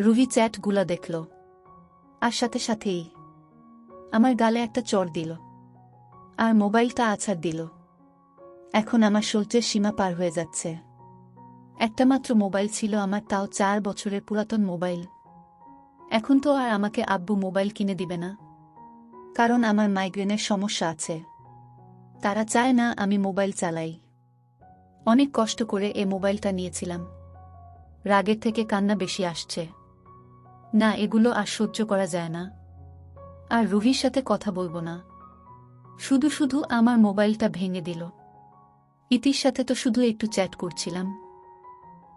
রুহি চ্যাটগুলা দেখল। আর সাথে সাথেই আমার গালে একটা চর দিল। আর মোবাইলটা আছাড় দিল। এখন আমার সহ্যের সীমা পার হয়ে যাচ্ছে। একটা মাত্র মোবাইল ছিল আমার, তাও চার বছরের পুরাতন মোবাইল। এখন তো আর আমাকে আব্বু মোবাইল কিনে দিবে না। কারণ আমার মাইগ্রেনের সমস্যা আছে। তারা চায় না আমি মোবাইল চালাই। অনেক কষ্ট করে এ মোবাইলটা নিয়েছিলাম। রাগের থেকে কান্না বেশি আসছে। না, এগুলো আর সহ্য করা যায় না। আর রুহির সাথে কথা বলব না। শুধু শুধু আমার মোবাইলটা ভেঙে দিল। ইতির সাথে তো শুধু একটু চ্যাট করছিলাম।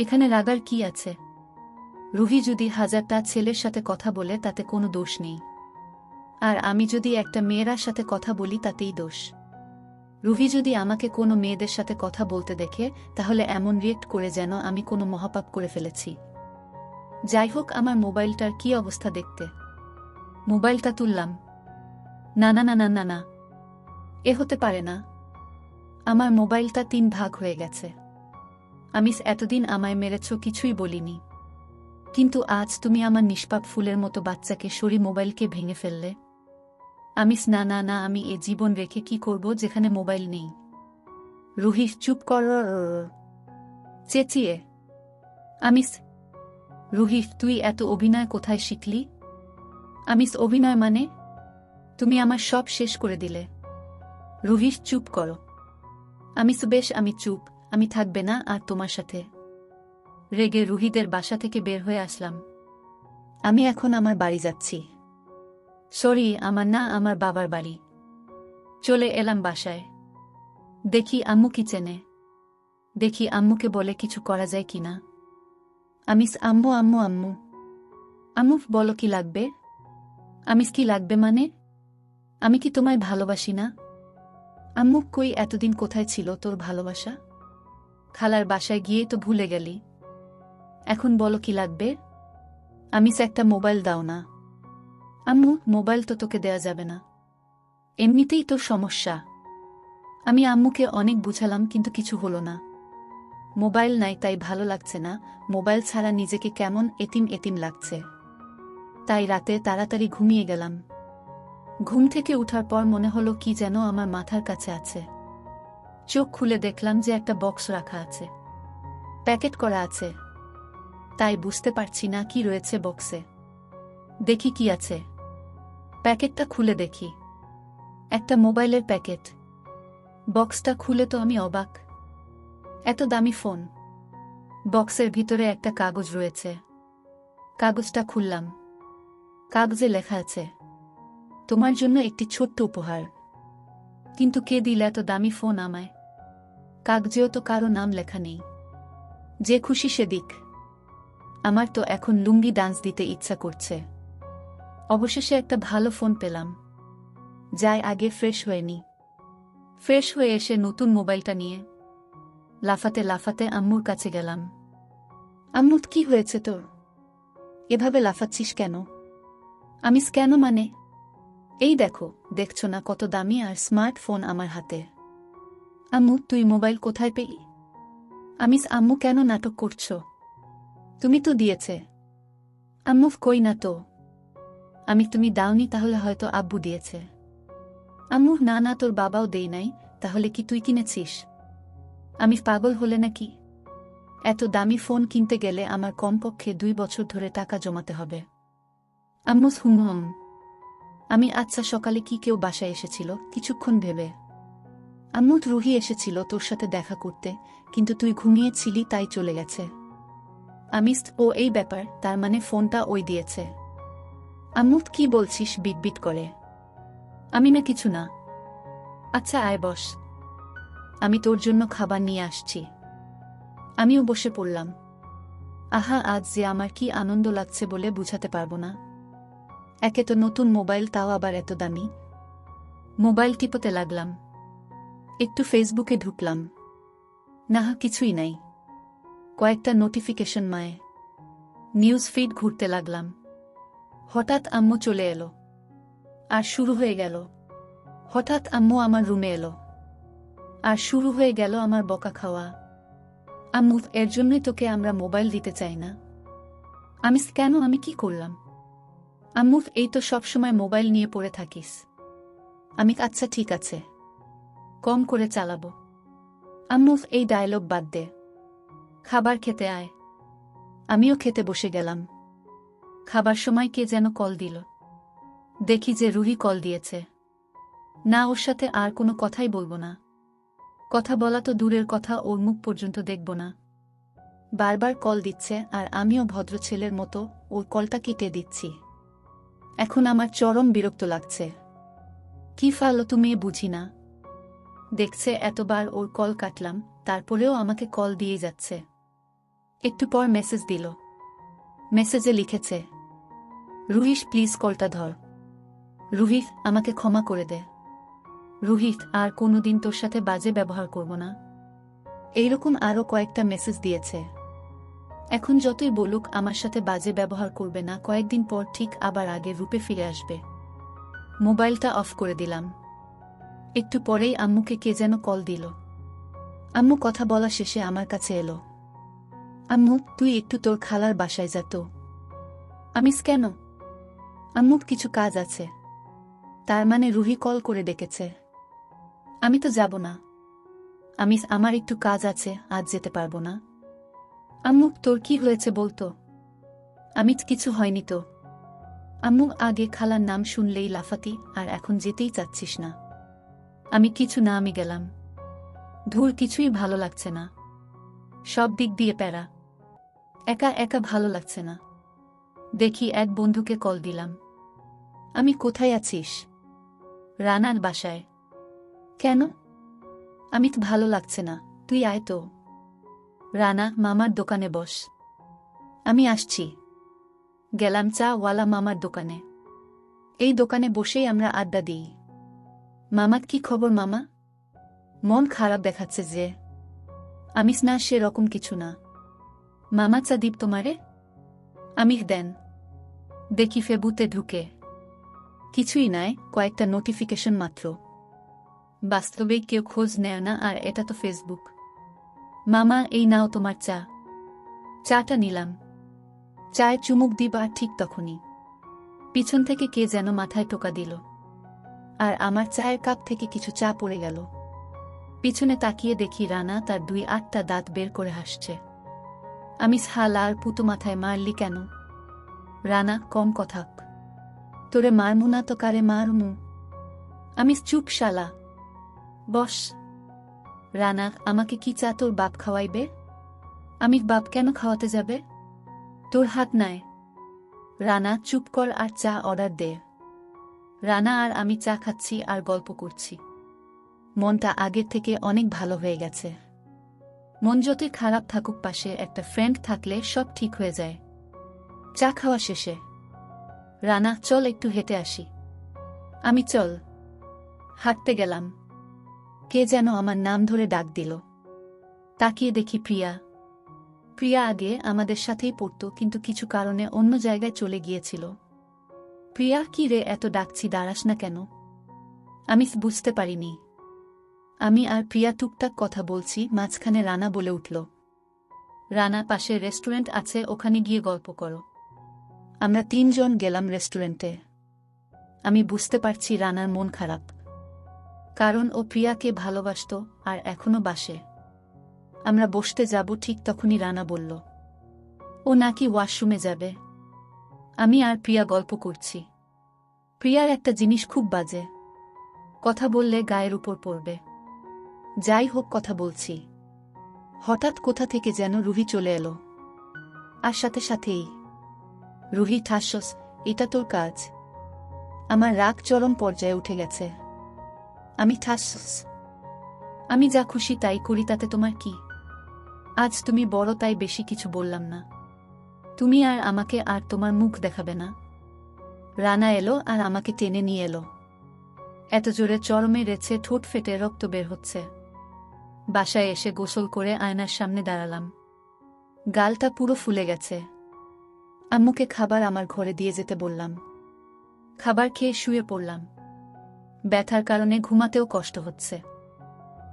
এখানে রাগার কি আছে? রুহি যদি হাজারটা ছেলের সাথে কথা বলে, তাতে কোনো দোষ নেই। আর আমি যদি একটা মেয়েরার সাথে কথা বলি, তাতেই দোষ। রুহি যদি আমাকে কোনো মেয়েদের সাথে কথা বলতে দেখে, তাহলে এমন রিয়েক্ট করে যেন আমি কোনো মহাপাপ করে ফেলেছি। যাই হোক আমার মোবাইলটার কি অবস্থা দেখতে? মোবাইলটা তুললাম। না না না না না না। এ হতে পারে না। আমার মোবাইলটা তিন ভাগ হয়ে গেছে। আমি এতদিন আমায় মেরেছ, কিছুই বলিনি। কিন্তু আজ তুমি আমার নিষ্পাপ ফুলের মতো বাচ্চাকে সরি মোবাইলকে ভেঙে ফেললে। আমি না না না, আমি এ জীবন রেখে কি করব যেখানে মোবাইল নেই? রুহি, চুপ কর, চেঁচিয়ে। আমিস রুহি তুই এত অভিনয় কোথায় শিখলি? আমিস অভিনয় মানে? তুমি আমার সব শেষ করে দিলে। রুহিস চুপ করো। আমিস বেশ, আমি চুপ। আমি থাকবে না আর তোমার সাথে। রেগে রুহিদের বাসা থেকে বের হয়ে আসলাম। আমি এখন আমার বাড়ি যাচ্ছি। সরি, আমার না, আমার বাবার বাড়ি। চলে এলাম বাসায়। দেখি আম্মু কিচেনে দেখি আম্মুকে বলে কিছু করা যায় কি না আমিস, আম্মু আম্মু আম্মু। আম্মু, বলো কি লাগবে? আমিস কি লাগবে মানে? আমি কি তোমায় ভালোবাসি না? আম্মু কই এতদিন কোথায় ছিল তোর ভালোবাসা? খালার বাসায় গিয়ে তো ভুলে গেলি। এখন বলো কি লাগবে? আমিস, একটা মোবাইল দাও না। আম্মু, মোবাইল তো তোকে দেয়া যাবে না। এমনিতেই তোর সমস্যা। আমি আম্মুকে অনেক বুঝালাম, কিন্তু কিছু হলো না। মোবাইল নাই, তাই ভালো লাগছে না। মোবাইল ছাড়া নিজেকে কেমন এতিম এতিম লাগছে। তাই রাতে তাড়াতাড়ি ঘুমিয়ে গেলাম। ঘুম থেকে উঠার পর মনে হলো কি যেন আমার মাথার কাছে আছে। চোখ খুলে দেখলাম যে একটা বক্স রাখা আছে। প্যাকেট করা আছে। তাই বুঝতে পারছি না কি রয়েছে বক্সে। দেখি কি আছে। প্যাকেটটা খুলে দেখি। একটা মোবাইলের প্যাকেট। বক্সটা খুলে তো আমি অবাক। এত দামি ফোন। বক্সের ভিতরে একটা কাগজ রয়েছে। কাগজটা খুললাম। কাগজে লেখা আছে, তোমার জন্য একটি ছোট্ট উপহার। কিন্তু কে দিল এত দামি ফোন আমায়? কাগজেও তো কারও নাম লেখা নেই। যে খুশি সে দিক। আমার তো এখন লুঙ্গি ডান্স দিতে ইচ্ছা করছে। অবশেষে একটা ভালো ফোন পেলাম। যাই আগে ফ্রেশ হয়নি ফ্রেশ হয়ে এসে নতুন মোবাইলটা নিয়ে লাফাতে লাফাতে আম্মুর কাছে গেলাম। আম্মু কি হয়েছে তোর? এভাবে লাফাচ্ছিস কেন? আমি কেন মানে? এই দেখো, দেখছ না কত দামি আর স্মার্টফোন আমার হাতে। আম্মু, তুই মোবাইল কোথায় পেলি? আমিস, আম্মু কেন নাটক করছ? তুমি তো দিয়েছে। আম্মু, কই না তো? আমি তুমি দাওনি তাহলে হয়তো আব্বু দিয়েছে। আম্মু, না না, তোর বাবাও দেই নাই, তাহলে কি তুই কিনেছিস? আমি পাগল হলে নাকি? এত দামি ফোন কিনতে গেলে আমার কমপক্ষে দুই বছর ধরে টাকা জমাতে হবে। আম্মুস হুম আমি আচ্ছা সকালে কি কেউ বাসায় এসেছিল? কিছুক্ষণ ভেবে। আম্মুত রুহি এসেছিল তোর সাথে দেখা করতে, কিন্তু তুই ঘুমিয়েছিলি, তাই চলে গেছে। আমিস, ও এই ব্যাপার, তার মানে ফোনটা ওই দিয়েছে। আম্মুত কি বলছিস বিট করে? আমি না কিছু না। আচ্ছা আয় বস। আমি তোর জন্য খাবার নিয়ে আসছি। আমিও বসে পড়লাম। আহা, আজ যে আমার কি আনন্দ লাগছে বলে বুঝাতে পারব না। একে তো নতুন মোবাইল, তাও আবার এত দামি। মোবাইল টিপতে লাগলাম। একটু ফেসবুকে ঢুকলাম। না কিছুই নাই। কয়েকটা নোটিফিকেশন মায়ে। নিউজ ফিড ঘুরতে লাগলাম। হঠাৎ আম্মু চলে এলো। আর শুরু হয়ে গেল। হঠাৎ আম্মু আমার রুমে এলো। আর শুরু হয়ে গেল আমার বকা খাওয়া। আম্মু, এর জন্যই তোকে আমরা মোবাইল দিতে চাই না। আমি কেন? আমি কি করলাম? আম্মু, এই তো সবসময় মোবাইল নিয়ে পড়ে থাকিস। আমি আচ্ছা ঠিক আছে। কম করে চালাবো। আম্মু, এই ডায়লগ বাদ দে। খাবার খেতে আয়। আমিও খেতে বসে গেলাম। খাবার সময় কে যেন কল দিল। দেখি যে রুহি কল দিয়েছে। না, ওর সাথে আর কোনো কথাই বলব না। কথা বলা তো দূরের কথা, ওর মুখ পর্যন্ত দেখব না। বারবার কল দিচ্ছে, আর আমিও ভদ্র ছেলের মতো ওর কলটা কেটে দিচ্ছি। এখন আমার চরম বিরক্ত লাগছে। কি ফালো তুমি বুঝি না। দেখছে এতবার ওর কল কাটলাম, তারপরেও আমাকে কল দিয়ে যাচ্ছে। একটু পর মেসেজ দিল। মেসেজে লিখেছে রুহিস প্লিজ কলটা ধর। রুহিত আমাকে ক্ষমা করে দে। রুহিত, আর কোনোদিন তোর সাথে বাজে ব্যবহার করব না। এইরকম আরও কয়েকটা মেসেজ দিয়েছে। এখন যতই বলুক, আমার সাথে বাজে ব্যবহার করবে না। কয়েকদিন পর ঠিক আবার আগের রূপে ফিরে আসবে। মোবাইলটা অফ করে দিলাম। একটু পরেই আম্মুকে কে যেন কল দিল। আম্মু কথা বলা শেষে আমার কাছে এলো। আম্মু, তুই একটু তোর খালার বাসায় যা তো। আমিস কেন? আম্মুর কিছু কাজ আছে। তার মানে রুহি কল করে ডেকেছে। আমি তো যাব না। আমি আমার একটু কাজ আছে, আজ যেতে পারব না। আম্মু, তোর কি হয়েছে বলতো? আমি কিছু হয়নি তো। আম্মু, আগে খালার নাম শুনলেই লাফাতি, আর এখন যেতেই চাচ্ছিস না। আমি কিছু না, আমি গেলাম। ধুর, কিছুই ভালো লাগছে না। সব দিক দিয়ে প্যারা। একা একা ভালো লাগছে না। দেখি, এক বন্ধুকে কল দিলাম। আমি কোথায় আছিস? রানার বাসায়। কেন? আমি তো ভালো লাগছে না। তুই আয় তো। রানা, মামার দোকানে বস। আমি আসছি। গেলাম চা ওয়ালা মামার দোকানে। এই দোকানে বসেই আমরা আড্ডা দিই। মামার কি খবর, মামা? মন খারাপ দেখাচ্ছে যে আমিস না, সেরকম কিছু না। মামা চা দীপ তোমারে? আমি দেন। দেখি ফেবুতে ঢুকে। কিছুই নাই, কয়েকটা নোটিফিকেশন মাত্র। বাস্তবে কেউ খোঁজ নেয় না, আর এটা তো ফেসবুক মামা, এই নাও তোমার চা। চাটা নিলাম। চায় চুমুক দিবা ঠিক তখনই। পিছন থেকে কে যেন মাথায় টোকা দিল। আর আমার চায়ের কাপ থেকে কিছু চা পড়ে গেল। পিছনে তাকিয়ে দেখি রানা তার দুই আটটা দাঁত বের করে হাসছে। আমি হাল আর পুতো মাথায় মারলি কেন? রানা, কম কথাক তোরে মারমু না তো কারে মারমু? আমি চুপ শালা বস, রানা, আমাকে কি চা তোর বাপ খাওয়াইবে? আমি বাপ কেন খাওয়াতে যাবে? তোর হাত নাই। রানা, চুপ কর আর চা অর্ডার দে। রানা, আর আমি চা খাচ্ছি আর গল্প করছি। মনটা আগের থেকে অনেক ভালো হয়ে গেছে। মন যতই খারাপ থাকুক পাশে একটা ফ্রেন্ড থাকলে সব ঠিক হয়ে যায়। চা খাওয়া শেষে। রানা, চল একটু হেঁটে আসি। আমি চল। হাঁটতে গেলাম। কে যেন আমার নাম ধরে ডাক দিল। তাকিয়ে দেখি প্রিয়া। প্রিয়া আগে আমাদের সাথেই পড়ত, কিন্তু কিছু কারণে অন্য জায়গায় চলে গিয়েছিল। প্রিয়া, কি রে, এত ডাকছি, দাঁড়াস না কেন? আমি বুঝতে পারিনি। আমি আর প্রিয়া টুকটাক কথা বলছি, মাঝখানে রানা বলে উঠল, রানা পাশে রেস্টুরেন্ট আছে, ওখানে গিয়ে গল্প করো। আমরা তিনজন গেলাম রেস্টুরেন্টে। আমি বুঝতে পারছি রানার মন খারাপ। কারণ ও প্রিয়াকে ভালোবাসত আর এখনও বাসে। আমরা বসতে যাব, ঠিক তখনই রানা বলল, ও নাকি ওয়াশরুমে যাবে। আমি আর প্রিয়া গল্প করছি। প্রিয়ার একটা জিনিস খুব বাজে। কথা বললে গায়ের উপর পড়বে। যাই হোক, কথা বলছি। হঠাৎ কোথা থেকে যেন রুহি চলে এলো। আর সাথে সাথেই, রুহি ঠাসস এটা তোর কাজ। আমার রাগ চরম পর্যায়ে উঠে গেছে। আমি ঠাসস আমি যা খুশি তাই করি, তাতে তোমার কি? আজ তুমি বড়, তাই বেশি কিছু বললাম না। তুমি আর আমাকে আর তোমার মুখ দেখাবে না। রানা এলো আর আমাকে টেনে নিয়ে এলো। এত জোরে চরমে রেছে, ঠোঁট ফেটে রক্ত বের হচ্ছে। বাসায় এসে গোসল করে আয়নার সামনে দাঁড়ালাম। গালটা পুরো ফুলে গেছে। আম্মুকে খাবার আমার ঘরে দিয়ে যেতে বললাম। খাবার খেয়ে শুয়ে পড়লাম। ব্যথার কারণে ঘুমাতেও কষ্ট হচ্ছে।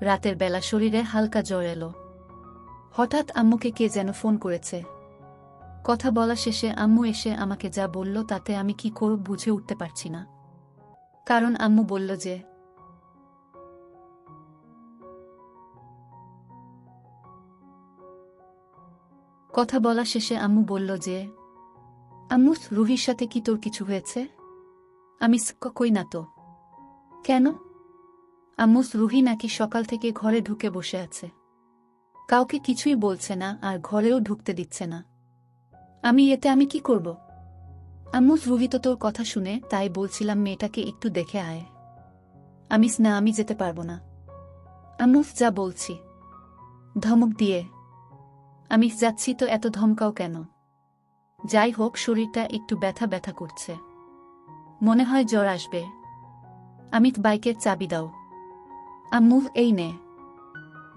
রাতের বেলা শরীরে হালকা জ্বর এলো। হঠাৎ আম্মুকে কে যেন ফোন করেছে। কথা বলা শেষে আম্মু এসে আমাকে যা বলল তাতে আমি কি করব বুঝে উঠতে পারছি না। কারণ আম্মু বলল যে, কথা বলা শেষে আম্মু বলল যে, আম্মু, রুহির সাথে কি তোর কিছু হয়েছে? আমি কই না তো? কেন? আম্মুস রুহি নাকি সকাল থেকে ঘরে ঢুকে বসে আছে। কাউকে কিছুই বলছে না আর ঘরেও ঢুকতে দিচ্ছে না। আমি এতে আমি কি করব? আম্মুস রুহি তো তোর কথা শুনে তাই বলছিলাম মেয়েটাকে একটু দেখে আয়। আমিস না আমি যেতে পারব না। আম্মুস যা বলছি। ধমক দিয়ে। আমি যাচ্ছি তো এত ধমকাও কেন? যাই হোক, শরীরটা একটু ব্যথা ব্যথা করছে। মনে হয় জ্বর আসবে। আমিত বাইকের চাবি দাও। আম্মু, এই নে।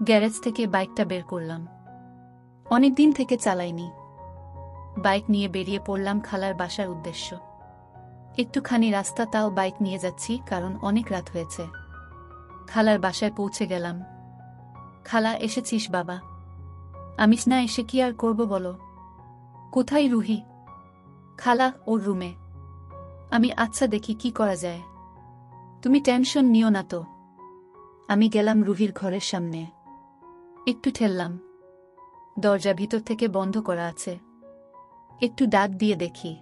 গ্যারেজ থেকে বাইকটা বের করলাম। অনেক দিন থেকে চালাইনি। বাইক নিয়ে বেরিয়ে পড়লাম খালার বাসার উদ্দেশ্য। একটুখানি রাস্তা তাও বাইক নিয়ে যাচ্ছি, কারণ অনেক রাত হয়েছে। খালার বাসায় পৌঁছে গেলাম। খালা, এসেছিস বাবা। আমিস না, এসে কি আর করব বলো? কোথায় রুহি? খালা, ওর রুমে। আমি আচ্ছা দেখি কি করা যায়। তুমি টেনশন নিও না তো। আমি গেলাম রুহির ঘরের সামনে। একটু ঠেললাম। দরজা ভিতর থেকে বন্ধ করা আছে। একটু ডাক দিয়ে দেখি।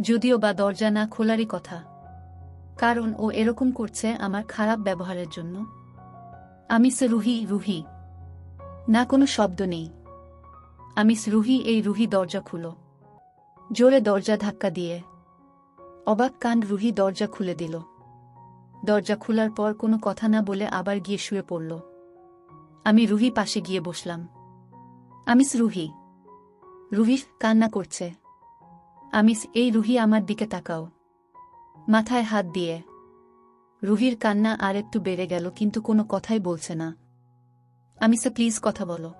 যদিও বা দরজা না খোলারই কথা। কারণ ও এরকম করছে আমার খারাপ ব্যবহারের জন্য। আমি রুহি রুহি। না কোনো শব্দ নেই। আমি রুহি, এই রুহি দরজা খুলো। জোরে দরজা ধাক্কা দিয়ে। অবাক কান রুহি দরজা খুলে দিল। দরজা খোলার পর কোনো কথা না বলে আবার গিয়ে শুয়ে পড়ল। আমি রুহি পাশে গিয়ে বসলাম। আমিস রুহি। রুহি, কান্না করছে। আমিস, এই রুহি আমার দিকে তাকাও। মাথায় হাত দিয়ে। রুহির কান্না আর একটু বেড়ে গেল, কিন্তু কোনো কথাই বলছে না। আমিসে, প্লিজ কথা বলো।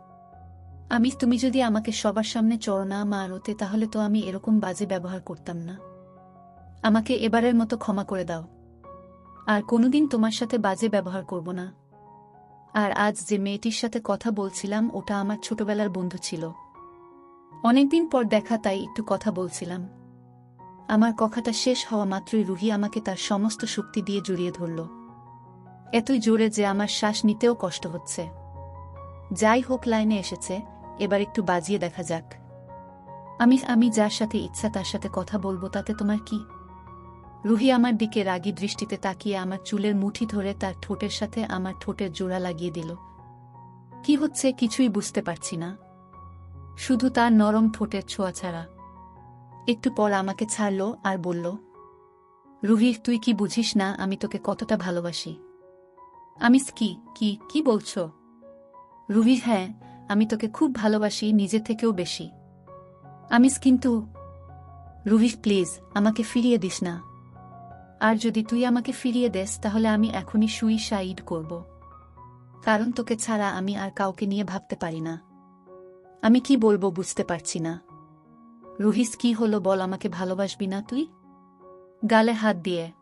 আমি তুমি যদি আমাকে সবার সামনে চড় না মারোতে, তাহলে তো আমি এরকম বাজে ব্যবহার করতাম না। আমাকে এবারের মতো ক্ষমা করে দাও। আর কোনোদিন তোমার সাথে বাজে ব্যবহার করব না। আর আজ যে মেয়েটির সাথে কথা বলছিলাম, ওটা আমার ছোটবেলার বন্ধু ছিল। অনেকদিন পর দেখা, তাই একটু কথা বলছিলাম। আমার কথাটা শেষ হওয়া মাত্রই রুহি আমাকে তার সমস্ত শক্তি দিয়ে জড়িয়ে ধরল। এতই জোরে যে আমার শ্বাস নিতেও কষ্ট হচ্ছে। যাই হোক, লাইনে এসেছে, এবার একটু বাজিয়ে দেখা যাক। আমি আমি যার সাথে ইচ্ছা তার সাথে কথা বলব, তাতে তোমার কি রুহি আমার দিকে রাগী দৃষ্টিতে তাকিয়ে আমার চুলের মুঠি ধরে তার ঠোঁটের সাথে আমার ঠোঁটের জোড়া লাগিয়ে দিল। কি হচ্ছে? কিছুই বুঝতে পারছি না। শুধু তার নরম ঠোঁটের ছোঁয়া ছাড়া। একটু পর আমাকে ছাড়ল আর বলল, রুহি, তুই কি বুঝিস না আমি তোকে কতটা ভালোবাসি? আমিস কি কি কি বলছ? রুহি হ্যাঁ আমি তোকে খুব ভালোবাসি, নিজে থেকেও বেশি। আমিস কিন্তু, রুহি, প্লিজ, আমাকে ফিরিয়ে দিস না। আর যদি তুই আমাকে ফিরিয়ে দেস, তাহলে আমি এখনই সুইসাইড করব। কারণ তোকে ছাড়া আমি আর কাউকে নিয়ে ভাবতে পারি না। আমি কি বলব বুঝতে পারছি না। রুহিস, কি হলো বল, আমাকে ভালোবাসবি না তুই? গালে হাত দিয়ে।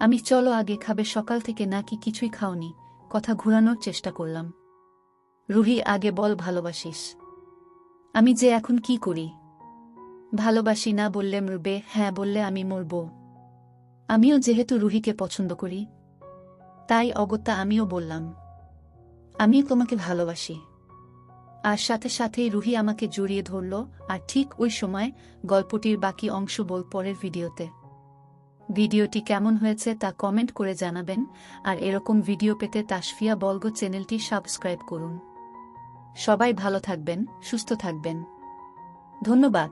আমি, চলো আগে খাবে, সকাল থেকে নাকি কিছুই খাওনি, কথা ঘুরানোর চেষ্টা করলাম। রুহি, আগে বল ভালোবাসিস। আমি যে এখন কি করি? ভালোবাসি না বললে মরবে হ্যাঁ বললে আমি মরব। আমিও যেহেতু রুহিকে পছন্দ করি, তাই অগত্যা আমিও বললাম, আমিও তোমাকে ভালোবাসি। আর সাথে সাথেই রুহি আমাকে জড়িয়ে ধরল, আর ঠিক ওই সময় গল্পটির বাকি অংশ বল পরের ভিডিওতে। ভিডিওটি কেমন হয়েছে তা কমেন্ট করে জানাবেন, আর এরকম ভিডিও পেতে তাসফিয়া বলগ চ্যানেলটি সাবস্ক্রাইব করুন। সবাই ভালো থাকবেন, সুস্থ থাকবেন। ধন্যবাদ।